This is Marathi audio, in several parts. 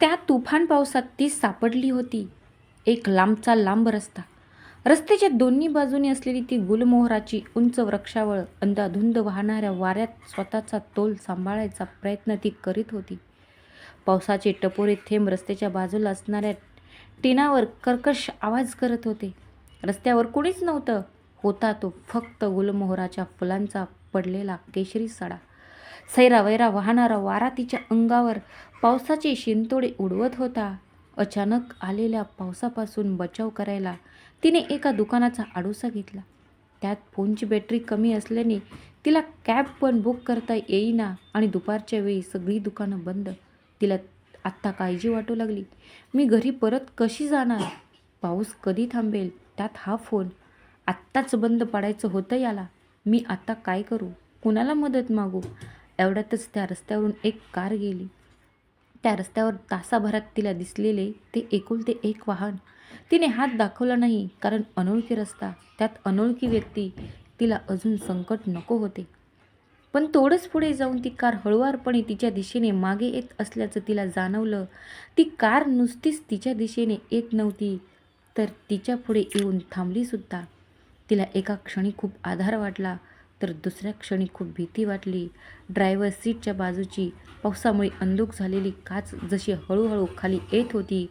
त्या तुफान पावसात ती सापडली होती. एक लांबचा लांब रस्ता. रस्त्याच्या दोन्ही बाजूनी असलेली ती गुलमोहराची उंच वृक्षावळ अंधाधुंद वाहणाऱ्या वाऱ्यात स्वतःचा तोल सांभाळायचा प्रयत्न ती करीत होती. पावसाचे टपोरे थेंब रस्त्याच्या बाजूला असणाऱ्या टिनावर कर्कश आवाज करत होते. रस्त्यावर कुणीच नव्हतं. होता तो फक्त गुलमोहराच्या फुलांचा पडलेला केशरी सडा. सैरावैरा वाहणारा वारा तिच्या अंगावर पावसाचे शिंतोडे उडवत होता. अचानक आलेल्या पावसापासून बचाव करायला तिने एका दुकानाचा आडोसा घेतला. त्यात फोनची बॅटरी कमी असल्याने तिला कॅब पण बुक करता येईना आणि दुपारच्या वेळी सगळी दुकानं बंद. तिला आत्ता काळजी वाटू लागली. मी घरी परत कशी जाणार? पाऊस कधी थांबेल? त्यात हा फोन. आत्ताच बंद पडायचं होतं याला. मी आत्ता काय करू? कुणाला मदत मागू? एवढ्यातच त्या रस्त्यावरून एक कार गेली. त्या रस्त्यावर तासाभरात तिला दिसलेले ते एकुलते एक वाहन. तिने हात दाखवला नाही कारण अनोळखी रस्ता. त्यात अनोळखी व्यक्ती तिला अजून संकट नको होते. पण थोडंच पुढे जाऊन ती कार हळुवारपणे तिच्या दिशेने मागे येत असल्याचं तिला जाणवलं. ती कार नुसतीच तिच्या दिशेने येत नव्हती तर तिच्या पुढे येऊन थांबलीसुद्धा तिला एका क्षणी खूप आधार वाटला. तर दुसऱ्या क्षणी खूप भीती वाटली. ड्रायव्हर सीटच्या बाजूची पावसामुळे अंधुक झालेली काच जशी हळूहळू खाली येत होती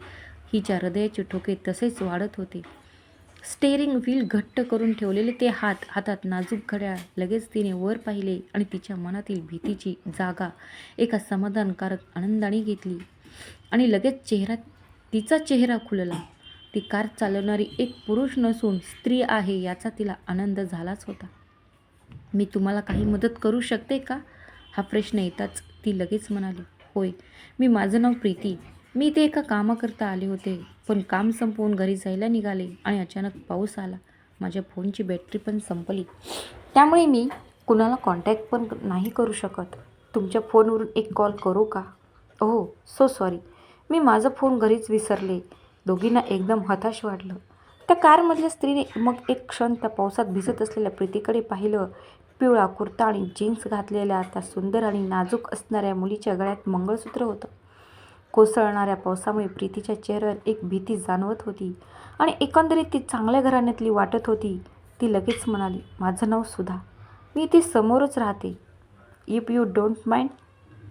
हिच्या हृदयाचे ठोके तसेच वाढत होते. स्टेअरिंग व्हील घट्ट करून ठेवलेले ते हात हातात नाजूक घड्याळ लगेच तिने वर पाहिले आणि तिच्या मनातील भीतीची जागा एका समाधानकारक आनंदाने घेतली. आणि लगेच चेहरा तिचा चेहरा खुलला. ती कार चालवणारी एक पुरुष नसून स्त्री आहे याचा तिला आनंद झालाच होता. मी तुम्हाला काही मदत करू शकते का? हा प्रश्न येताच ती लगेच म्हणाली होय. मी माझं नाव प्रीती. मी इथे एका कामाकरता आले होते. पण काम संपवून घरी जायला निघाले आणि अचानक पाऊस आला. माझ्या फोनची बॅटरी पण संपली. त्यामुळे मी कुणाला कॉन्टॅक्ट पण नाही करू शकत. तुमच्या फोनवरून एक कॉल करू का? हो सो सॉरी. मी माझा फोन घरीच विसरले. दोघींना एकदम हताश वाटलं. त्या कारमधल्या स्त्रीने मग एक क्षण त्या पावसात भिजत असलेल्या प्रीतीकडे पाहिलं. पिवळा कुर्ता आणि जीन्स घातलेल्या त्या सुंदर आणि नाजूक असणाऱ्या मुलीच्या गळ्यात मंगळसूत्र होतं. कोसळणाऱ्या पावसामुळे प्रीतीच्या चेहऱ्यावर एक भीती जाणवत होती आणि एकंदरीत ती चांगल्या घराण्यातली वाटत होती. ती लगेच म्हणाली माझं नाव सुधा. मी इथे समोरच राहते. इफ यू डोंट माइंड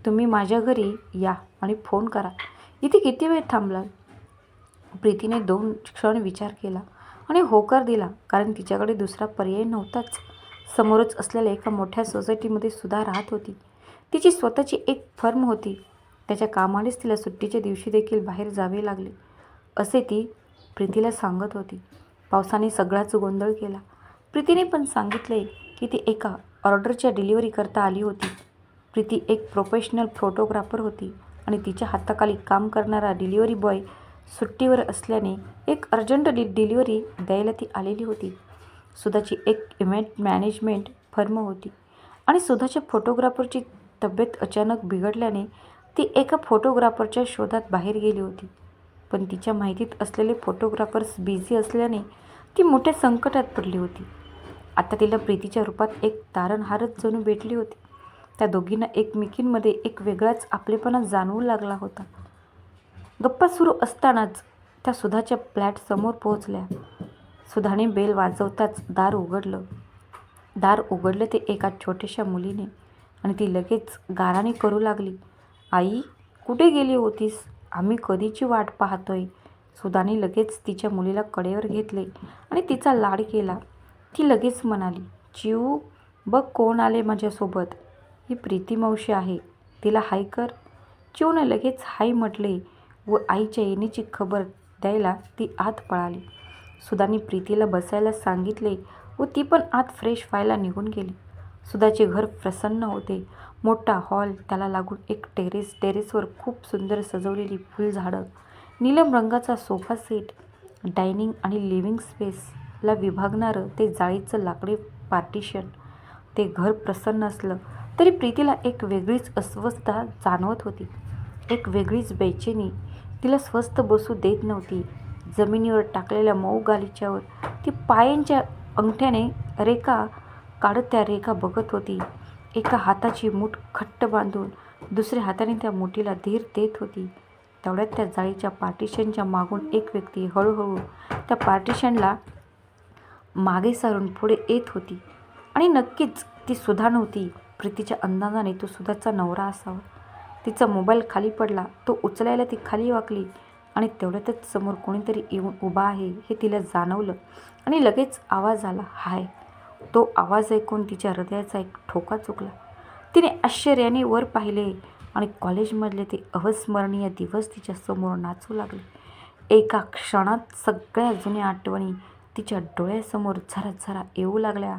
तुम्ही माझ्या घरी या आणि फोन करा. इथे किती वेळ थांबलाल प्रीतीने दोन क्षण विचार केला आणि होकार दिला कारण तिच्याकडे दुसरा पर्याय नव्हताच. समोरच असलेल्या एका मोठ्या सोसायटीमध्ये सुद्धा राहत होती. तिची स्वतःची एक फर्म होती. त्याच्या कामानेच तिला सुट्टीच्या दिवशी देखील बाहेर जावे लागले असे ती प्रीतीला सांगत होती. पावसाने सगळाच गोंधळ केला. प्रीतीने पण सांगितले की ती एका ऑर्डरच्या डिलिव्हरी करता आली होती. प्रीती एक प्रोफेशनल फोटोग्राफर होती आणि तिच्या हाताखाली काम करणारा डिलिव्हरी बॉय सुट्टीवर असल्याने एक अर्जंट डि डिलिव्हरी द्यायला ती आलेली होती. सुधाची एक इव्हेंट मॅनेजमेंट फर्म होती. आणि सुधाच्या फोटोग्राफरची तब्येत अचानक बिघडल्याने ती एका फोटोग्राफरच्या शोधात बाहेर गेली होती. पण तिच्या माहितीत असलेले फोटोग्राफर्स बिझी असल्याने ती मोठ्या संकटात पडली होती. आता तिला प्रीतीच्या रूपात एक तारणहारच जणू भेटली होती. त्या दोघींना एकमेकींमध्ये एक वेगळाच आपलेपणा जाणवू लागला होता. गप्पा सुरू असतानाच त्या सुधाच्या फ्लॅटसमोर पोहोचल्या. सुधाने बेल वाजवताच दार उघडलं. दार उघडलं ते एका छोट्याशा मुलीने आणि ती लगेच गाराने करू लागली. आई कुठे गेली होतीस? आम्ही कधीची वाट पाहतोय? सुधाने लगेच तिच्या मुलीला कडेवर घेतले आणि तिचा लाड केला. ती लगेच म्हणाली चिऊ बघ कोण आले माझ्यासोबत. ही प्रीती मावशी आहे. तिला हाय कर. चिवने लगेच हाय म्हटले व आईच्या येण्याची खबर द्यायला ती आत पळाली. सुधाने प्रीतीला बसायला सांगितले व ती पण आत फ्रेश व्हायला निघून गेली. सुधाचे घर प्रसन्न होते. मोठा हॉल त्याला लागून एक टेरेस टेरेसवर खूप सुंदर सजवलेली फुलझाडं नीलम रंगाचा सोफा सेट डायनिंग आणि लिव्हिंग स्पेसला विभागणारं ते जाळीचं लाकडी पार्टिशन ते घर प्रसन्न असलं तरी प्रीतीला एक वेगळीच अस्वस्थता जाणवत होती. एक वेगळीच बेचैनी. तिला स्वस्थ बसू देत नव्हती. जमिनीवर टाकलेल्या मऊ गालिच्यावर ती पायांच्या अंगठ्याने रेखा काढत त्या रेखा बघत होती. एका हाताची मूठ खट्ट बांधून दुसऱ्या हाताने त्या मुठीला धीर देत होती. तेवढ्यात त्या जाळीच्या पार्टिशनच्या मागून एक व्यक्ती हळूहळू त्या पार्टिशनला मागे सारून पुढे येत होती आणि नक्कीच ती सुधा नव्हती. प्रीतीच्या अंदाजाने तो सुधाचा नवरा असावा. तिचा मोबाईल खाली पडला. तो उचलायला ती खाली वाकली. आणि तेवढ्यातच समोर कोणीतरी येऊन उभा आहे हे तिला जाणवलं आणि लगेच आवाज आला हाय. तो आवाज ऐकून तिच्या हृदयाचा एक ठोका चुकला. तिने आश्चर्याने वर पाहिले आणि कॉलेजमधले ते अविस्मरणीय दिवस तिच्या समोर नाचू लागले. एका क्षणात सगळ्या जुन्या आठवणी तिच्या डोळ्यासमोर झरा झरा येऊ लागल्या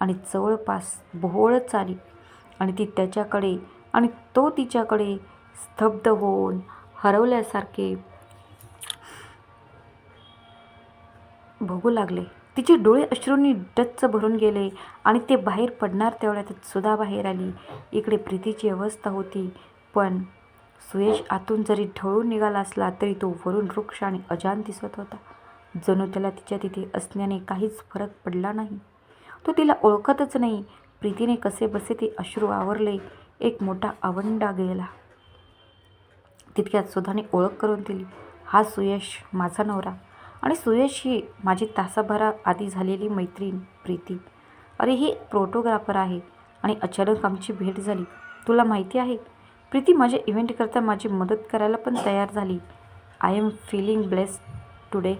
आणि जवळपास बोहळच आली आणि ती त्याच्याकडे आणि तो तिच्याकडे स्तब्ध होऊन हरवल्यासारखे बघू लागले. तिचे डोळे अश्रूंनी डच्च भरून गेले आणि ते बाहेर पडणार तेवढ्यातच सुधा बाहेर आली. इकडे प्रीतीची अवस्था होती पण सुयश आतून जरी ढळून निघाला असला तरी तो वरून वृक्ष आणि अजान दिसत होता. जणू त्याला तिच्या तिथे असण्याने काहीच फरक पडला नाही. तो तिला ओळखतच नाही. प्रीतीने कसे बसे ते अश्रू आवरले. एक मोठा आवंडा गेला. तितक्यात सुधाने ओळख करून दिली. हा सुयश माझा नवरा. आणि सुयश ही माझी तासाभरा आधी झालेली मैत्रीण प्रीती. अरे ही फोटोग्राफर आहे आणि अचानक आमची भेट झाली. तुला माहिती आहे प्रीती माझ्या इव्हेंटकरता माझी मदत करायला पण तयार झाली. I am feeling bless today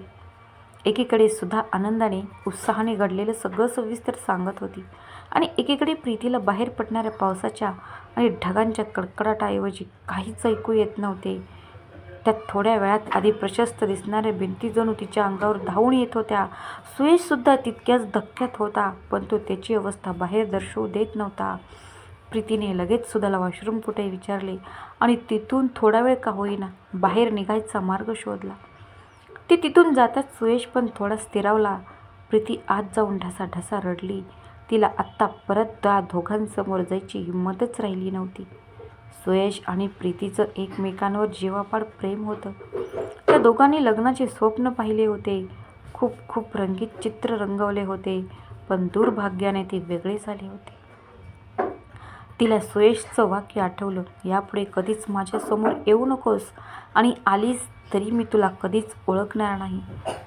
एकीकडे सुद्धा आनंदाने उत्साहाने घडलेलं सगळं सविस्तर सांगत होती आणि एकीकडे प्रीतीला बाहेर पडणाऱ्या पावसाच्या आणि ढगांच्या कडकडाटाऐवजी काहीच ऐकू येत नव्हते. त्यात थोड्या वेळात आधी प्रशस्त दिसणाऱ्या भिंती जणू तिच्या अंगावर धावून येत होत्या. सुयशसुद्धा तितक्याच धक्क्यात होता पण तो त्याची अवस्था बाहेर दर्शवू देत नव्हता. प्रीतीने लगेच सुधाला वॉशरूम कुठे विचारले आणि तिथून थोडा वेळ का होईना? बाहेर निघायचा मार्ग शोधला. ती तिथून जाताच सुयश पण थोडा स्थिरावला. प्रीती आत जाऊन ढसा ढसा रडली. तिला आत्ता परत त्या दोघांसमोर जायची हिंमतच राहिली नव्हती. सुयश आणि प्रीतीचं एकमेकांवर जीवापाड प्रेम होतं. त्या दोघांनी लग्नाचे स्वप्न पाहिले होते. खूप खूप रंगीत चित्र रंगवले होते पण दुर्भाग्याने ते वेगळे झाले होते. तिला सुयशचं वाक्य आठवलं यापुढे कधीच माझ्यासमोर येऊ नकोस आणि आलीस तरी मी तुला कधीच ओळखणार नाही.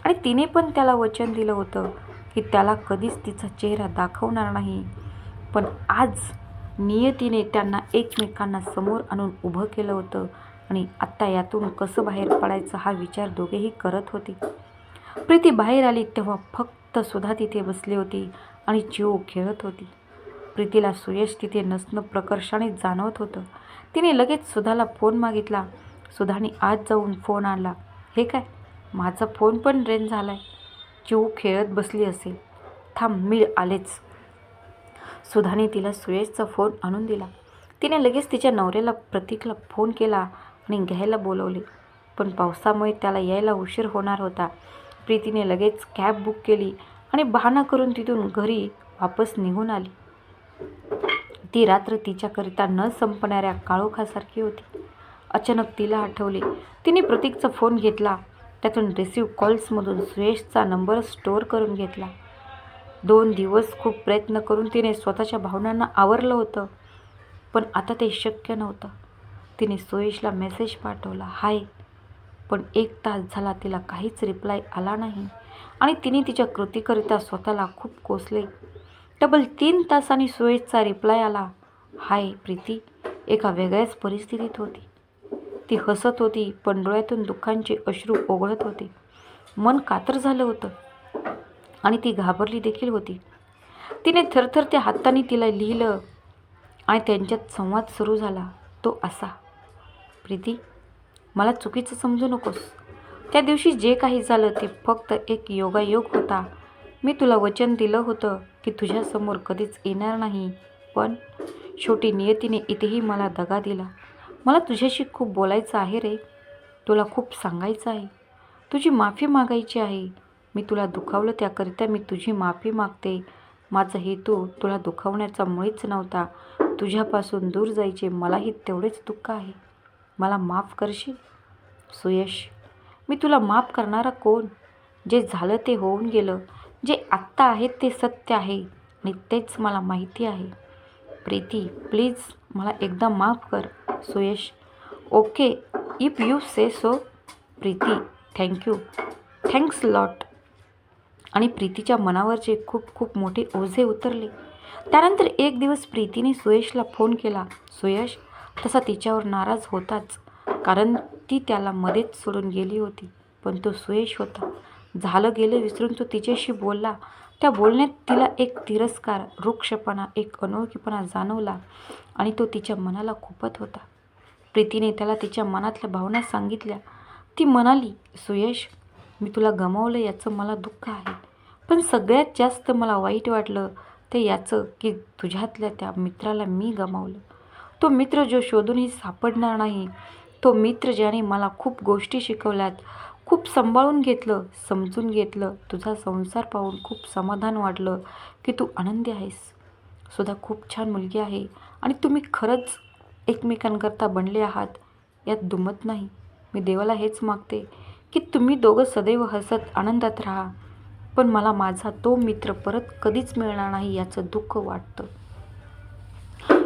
आणि तिने पण त्याला वचन दिलं होतं की त्याला कधीच तिचा चेहरा दाखवणार नाही. पण आज नियतीने त्यांना एकमेकांना समोर आणून उभं केलं होतं. आणि आत्ता यातून कसं बाहेर पडायचं हा विचार दोघेही करत होते. प्रीती बाहेर आली तेव्हा फक्त सुधा तिथे बसली होती आणि जीव खेळत होती. प्रीतीला सुयश तिथे नसणं प्रकर्षाने जाणवत होतं. तिने लगेच सुधाला फोन मागितला. सुधाने आज जाऊन फोन आणला. हे काय? माझा फोन पण ड्रेन झाला आहे जीव खेळत बसली असेल. थांब मी आलेच. सुधाने तिला सुयशचा फोन आणून दिला. तिने लगेच तिच्या नवऱ्याला प्रतीकला फोन केला आणि घ्यायला बोलवले. पण पावसामुळे त्याला यायला उशीर होणार होता. प्रीतीने लगेच कॅब बुक केली आणि बहाणा करून तिथून घरी वापस निघून आली. ती रात्र तिच्याकरिता न संपणाऱ्या काळोखासारखी होती. अचानक तिला आठवले. तिने प्रतीकचा फोन घेतला. त्यातून रिसिव्ह कॉल्समधून सुयशचा नंबर स्टोअर करून घेतला. दोन दिवस खूप प्रयत्न करून तिने स्वतःच्या भावनांना आवरलं होतं. पण आता ते शक्य नव्हतं. तिने सुयशला मेसेज पाठवला हाय. पण एक तास झाला तिला काहीच रिप्लाय आला नाही. आणि तिने तिच्या कृतीकरिता स्वतःला खूप कोसले. डबल तीन तासांनी सुयशचा रिप्लाय आला हाय प्रीती. एका वेगळ्याच परिस्थितीत होती. ती हसत होती पण डोळ्यातून दुःखांचे अश्रू ओघळत होते. मन कातर झालं होतं. आणि ती घाबरली देखील होती. तिने थरथरत्या हाताने तिला लिहिलं आणि त्यांच्यात संवाद सुरू झाला. तो असा प्रीती मला चुकीचं समजू नकोस. त्या दिवशी जे काही झालं ते फक्त एक योगायोग होता. मी तुला वचन दिलं होतं की तुझ्यासमोर कधीच येणार नाही पण शेवटी नियतीने इथेही मला दगा दिला. मला तुझ्याशी खूप बोलायचं आहे रे. तुला खूप सांगायचं आहे. तुझी माफी मागायची आहे. मी तुला दुखावलं त्याकरिता मी तुझी माफी मागते. माझा हेतू तुला दुखावण्याचा मुळीच नव्हता. तुझ्यापासून दूर जायचे मलाही तेवढेच दुःख आहे. मला माफ करशील? सुयश मी तुला माफ करणारा कोण? जे झालं ते होऊन गेलं. जे आत्ता आहे ते सत्य आहे आणि तेच मला माहिती आहे. प्रीती प्लीज मला एकदा माफ कर. Suyash okay if you say so. Preeti thank you. Thanks lot. आणि प्रीतीच्या मनावरचे खूप खूप मोठे ओझे उतरले. त्यानंतर एक दिवस प्रीतीने सुयशला फोन केला. सुयश तसा तिच्यावर नाराज होताच कारण ती त्याला मध्येच सोडून गेली होती. पण तो सुयश होता. झालं गेलं विसरून तो तिच्याशी बोलला. त्या बोलण्यात तिला एक तिरस्कार वृक्षपणा एक अनोळखीपणा जाणवला आणि तो तिच्या मनाला खुपत होता. प्रीतीने त्याला तिच्या मनातल्या भावना सांगितल्या. ती म्हणाली सुयश मी तुला गमावलं याचं मला दुःख आहे. पण सगळ्यात जास्त मला वाईट वाटलं ते याचं की तुझ्यातल्या त्या मित्राला मी गमावलं. तो मित्र जो शोधूनही सापडणार नाही तो मित्र ज्याने मला खूप गोष्टी शिकवल्यात खूप सांभाळून घेतलं समजून घेतलं तुझा संसार पाहून खूप समाधान वाटलं की तू आनंदी आहेस. सुद्धा खूप छान मुलगी आहे आणि तुम्ही खरंच एकमेकांकरता बनले आहात यात दुमत नाही. मी देवाला हेच मागते की तुम्ही दोघं सदैव हसत आनंदात राहा. पण मला माझा तो मित्र परत कधीच मिळणार नाही याचं दुःख वाटतं.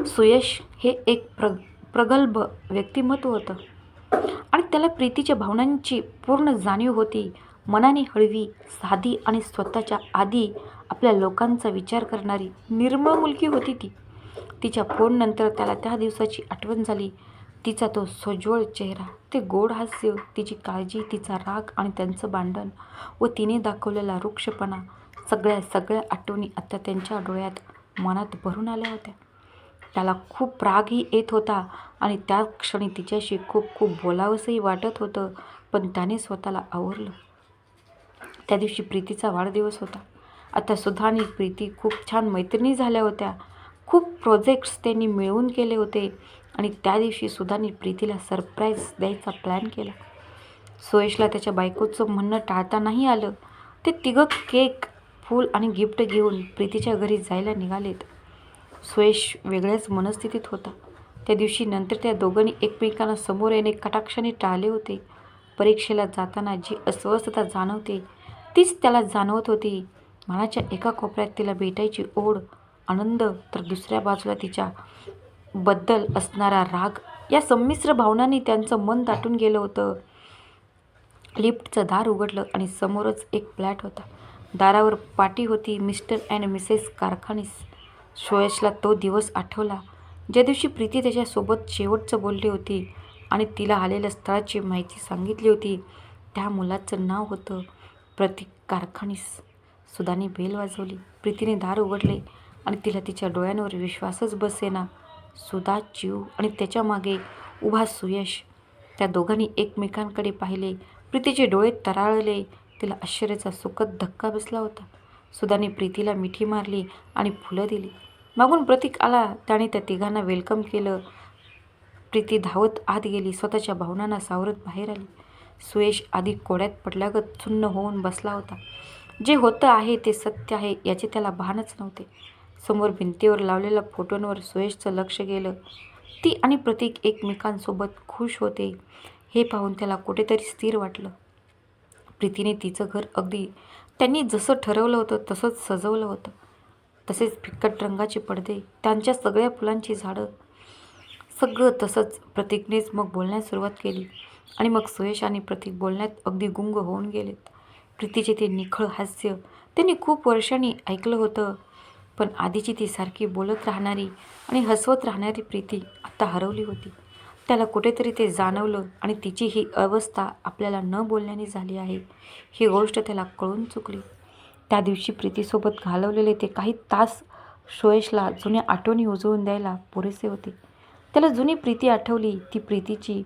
सुयश हे एक प्र प्रगल्भ व्यक्तिमत्व होतं. आणि त्याला प्रीतीच्या भावनांची पूर्ण जाणीव होती. मनाने हळवी साधी आणि स्वतःच्या आधी आपल्या लोकांचा विचार करणारी निर्मळ मुलगी होती ती. तिच्या फोननंतर त्याला त्या दिवसाची आठवण झाली. तिचा तो सोज्वळ चेहरा. ते गोड हास्य तिची काळजी तिचा राग आणि त्यांचं भांडण व तिने दाखवलेला वृक्षपणा सगळ्या सगळ्या आठवणी आता त्यांच्या डोळ्यात मनात भरून आल्या होत्या. त्याला खूप रागही येत होता आणि त्या क्षणी तिच्याशी खूप खूप बोलावंसंही वाटत होतं पण त्याने स्वतःला आवरलं. त्या दिवशी प्रीतीचा वाढदिवस होता. आता सुधा आणि प्रीती खूप छान मैत्रिणी झाल्या होत्या. खूप प्रोजेक्ट्स त्यांनी मिळवून केले होते. आणि त्या दिवशी सुधाने प्रीतीला सरप्राईज द्यायचा प्लॅन केला. सुयशला त्याच्या बायकोचं म्हणणं टाळता नाही आलं. ते तिघं केक फूल आणि गिफ्ट घेऊन प्रीतीच्या घरी जायला निघालेत. सुयश वेगळ्याच मनस्थितीत होता. त्या दिवशी नंतर त्या दोघांनी एकमेकांना समोर येणे कटाक्षाने टाळले होते. परीक्षेला जाताना जी अस्वस्थता जाणवते तीच त्याला जाणवत होती. मनाच्या एका कोपऱ्यात तिला भेटायची ओढ आनंद तर दुसऱ्या बाजूला तिच्या बद्दल असणारा राग या संमिश्र भावनांनी त्यांचं मन दाटून गेलं होतं. लिफ्टचं दार उघडलं आणि समोरच एक फ्लॅट होता. दारावर पाटी होती. मिस्टर अँड मिसेस कारखानीस शोयशला तो दिवस आठवला. ज्या दिवशी प्रीती त्याच्यासोबत शेवटचं बोलली होती आणि तिला आलेल्या स्थळाची माहिती सांगितली होती त्या मुलाचं नाव होतं प्रतीक कारखानीस. सुदानी बेल वाजवली. प्रीतीने दार उघडले. आणि तिला तिच्या डोळ्यांवर विश्वासच बसेना. सुधा जीव आणि त्याच्यामागे उभा सुयश. त्या दोघांनी एकमेकांकडे पाहिले. प्रीतीचे डोळे तराळले. तिला आश्चर्याचा सुखद धक्का बसला होता. सुधाने प्रीतीला मिठी मारली आणि फुलं दिली. मागून प्रतीक आला. त्याने त्या तिघांना वेलकम केलं. प्रीती धावत आत गेली. स्वतःच्या भावनांना सावरत बाहेर आली. सुयश आधी कोड्यात पडल्यागत सुन्न होऊन बसला होता. जे होतं आहे ते सत्य आहे याचे त्याला भानच नव्हते. समोर भिंतीवर लावलेल्या फोटोंवर सुयशचं लक्ष गेलं. ती आणि प्रतीक एकमेकांसोबत खुश होते हे पाहून त्याला कुठेतरी स्थिर वाटलं. प्रीतीने तिचं घर अगदी त्यांनी जसं ठरवलं होतं तसंच सजवलं होतं. तसेच फिक्कट रंगाचे पडदे त्यांच्या सगळ्या फुलांची झाडं. सगळं तसंच प्रतीकनेच मग बोलण्यास सुरुवात केली आणि मग सुयश आणि प्रतीक बोलण्यात अगदी गुंग होऊन गेलेत. प्रीतीचे ते निखळ हास्य त्यांनी खूप वर्षांनी ऐकलं होतं. पण आधीची ती सारखी बोलत राहणारी आणि हसवत राहणारी प्रीती आत्ता हरवली होती. त्याला कुठेतरी ते जाणवलं आणि तिची ही अवस्था आपल्याला न बोलण्याने झाली आहे. ही गोष्ट त्याला कळून चुकली. त्या दिवशी प्रीतीसोबत घालवलेले ते काही तास शोयशला जुन्या आठवणी उजळून द्यायला पुरेसे होते. त्याला जुनी प्रीती आठवली. ती प्रीतीची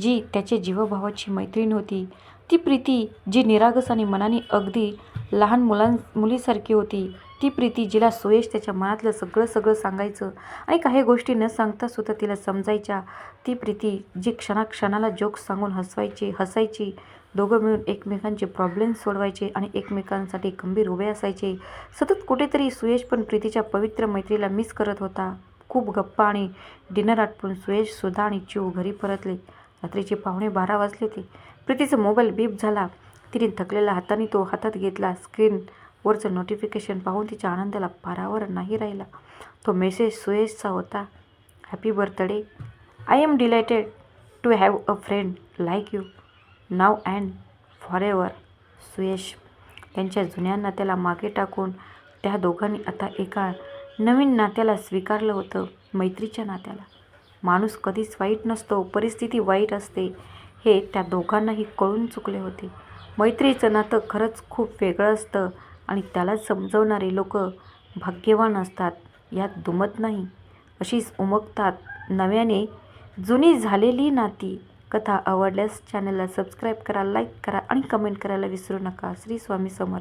जी त्याच्या जीवभावाची मैत्रीण होती. ती प्रीती जी निरागस आणि मनाने अगदी लहान मुलां मुलीसारखी होती. ती प्रीती जिला सुयश त्याच्या मनातलं सगळं सगळं सांगायचं आणि काही गोष्टी न सांगता सुद्धा तिला समजायच्या. ती प्रीती जी क्षणाक्षणाला जोक्स सांगून हसवायची हसायची. दोघं मिळून एकमेकांचे प्रॉब्लेम्स सोडवायचे आणि एकमेकांसाठी गंभीर उभे असायचे. सतत कुठेतरी सुयश पण प्रीतीच्या पवित्र मैत्रीला मिस करत होता. खूप गप्पा आणि डिनर आटपून सुयश सुधा आणि चिव घरी परतले. रात्रीचे पावणे बारा वाजले होते. प्रीतीचा मोबाईल बीप झाला. तिने थकलेल्या हाताने तो हातात घेतला स्क्रीन वरचं नोटिफिकेशन पाहून तिच्या आनंदाला पारावर नाही राहिला. तो मेसेज सुयशचा होता. Happy birthday I am delighted to have a friend like you now and for ever Suyash त्यांच्या जुन्या नात्याला मागे टाकून त्या दोघांनी आता एका नवीन नात्याला स्वीकारलं होतं मैत्रीच्या नात्याला. माणूस कधीच वाईट नसतो परिस्थिती वाईट असते हे त्या दोघांनाही कळून चुकले होते. मैत्रीचं नातं खरंच खूप वेगळं असतं. आणि त्याला समजवणारे लोक भाग्यवान असतात यात दुमत नाही. अशीच उमगतात नव्याने जुनी झालेली नाती. कथा आवडल्यास चॅनलला सबस्क्राईब करा लाईक करा आणि कमेंट करायला विसरू नका. श्री स्वामी समर्थ.